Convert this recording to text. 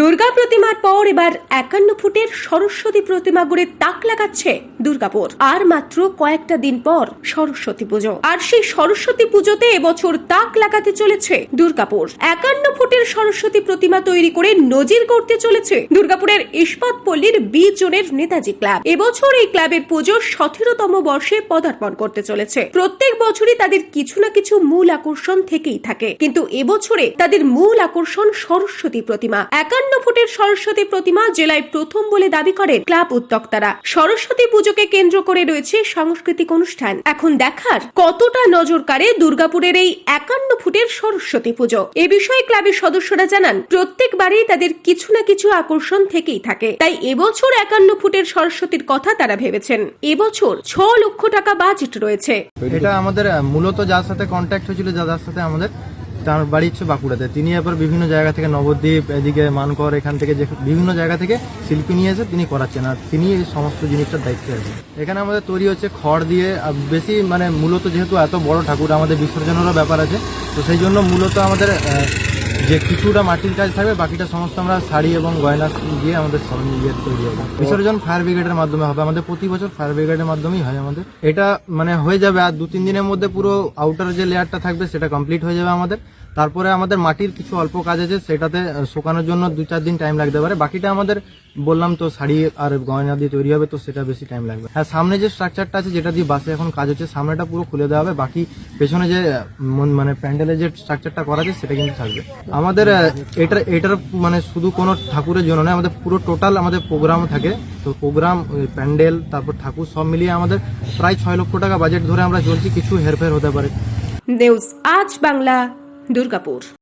দুর্গা প্রতিমার পর এবার একান্ন ফুটের সরস্বতী প্রতিমা গড়ে তাক লাগাচ্ছে দুর্গাপুর। আর মাত্র কয়েকটা দিন পর সরস্বতী পুজো। আর সেই সরস্বতী পুজোতে এবছর তাক লাগাতে চলেছে দুর্গাপুর। একান্ন ফুটের সরস্বতী প্রতিমা তৈরি করে নজির করতে চলেছে দুর্গাপুরের ইস্পাত পল্লীর বি জোনের নেতাজি ক্লাব। এবছর এই ক্লাবের পুজো সতেরোতম বর্ষে পদার্পণ করতে চলেছে। প্রত্যেক বছরই তাদের কিছু না কিছু মূল আকর্ষণ থেকেই থাকে। কিন্তু এবছরে তাদের মূল আকর্ষণ সরস্বতী প্রতিমা। একান্ন ফুটের সরস্বতী প্রতিমা জেলায় প্রথম বলে দাবি করেন ক্লাব উদ্যোক্তারা। সরস্বতী পুজোকে কেন্দ্র করে রয়েছে সাংস্কৃতিক অনুষ্ঠান। এখন দেখার কতটা নজর কাড়ে দুর্গাপুরের এই একান্ন ফুটের সরস্বতী পুজো। এ বিষয়ে ক্লাবের সদস্যরা জানান, প্রত্যেকবারই তাদের কিছু না কিছু আকর্ষণ থেকেই থাকে। তাই এবছর একান্ন ফুটের সরস্বতীর কথা তারা ভেবেছেন। এবছর ছ লক্ষ টাকা বাজেট রয়েছে। এটা আমাদের মূলত যার সাথে কন্ট্যাক্ট হয়েছিল যার সাথে আমাদের তার বাড়ি হচ্ছে বাঁকুড়াতে। তিনি এরপর বিভিন্ন জায়গা থেকে নবদ্বীপ, এদিকে মানকর, এখান থেকে যে বিভিন্ন জায়গা থেকে শিল্পী নিয়ে এসে তিনি করাচ্ছেন আর তিনি এই সমস্ত জিনিসটার দায়িত্বে আছেন। এখানে আমাদের তৈরি হচ্ছে খড় দিয়ে বেশি মানে মূলত যেহেতু এত বড় ঠাকুর আমাদের বিসর্জনেরও ব্যাপার আছে, তো সেই জন্য মূলত আমাদের যে কিছুটা মাটির কাজ থাকবে বাকিটা সমস্ত আমরা শাড়ি এবং গয়না দিয়ে আমাদের সরঞ্জাম ইয়ে তৈরি হবে। বিসর্জন ফায়ার ব্রিগেডের মাধ্যমে হবে। আমাদের প্রতি বছর ফায়ার ব্রিগেডের মাধ্যমেই হয় আমাদের। এটা মানে হয়ে যাবে আর দু তিন দিনের মধ্যে পুরো আউটার যে লেয়ারটা থাকবে সেটা কমপ্লিট হয়ে যাবে আমাদের। তারপরে আমাদের মাটির কিছু অল্প কাজ আছে, সেটাতে শুকানোর জন্য দু চার দিন টাইম লাগতে পারে। বাকিটা আমাদের বললাম তো, শাড়ি আর গয়না দিয়ে তৈরি হবে, তো সেটা বেশি টাইম লাগবে। হ্যাঁ সামনে যে স্ট্রাকচারটা আছে, যেটা দিয়ে বাসে এখন কাজ হচ্ছে, সামনেটা পুরো খুলে দেওয়া হবে। বাকি পেছনে যে মন- প্যান্ডেলের যে স্ট্রাকচারটা করা আছে, সেটা কিন্তু থাকবে। আমাদের এটার এটার মানে শুধু কোনো ঠাকুরের জন্য নয়, আমাদের পুরো টোটাল আমাদের প্রোগ্রাম থাকে। তো প্রোগ্রাম প্যান্ডেল, তারপর ঠাকুর সব মিলিয়ে আমাদের প্রায় ছয় লক্ষ টাকা বাজেট ধরে আমরা চলছি, কিছু হেরফের হতে পারে। নিউজ আজ বাংলা। দুর্গাপুর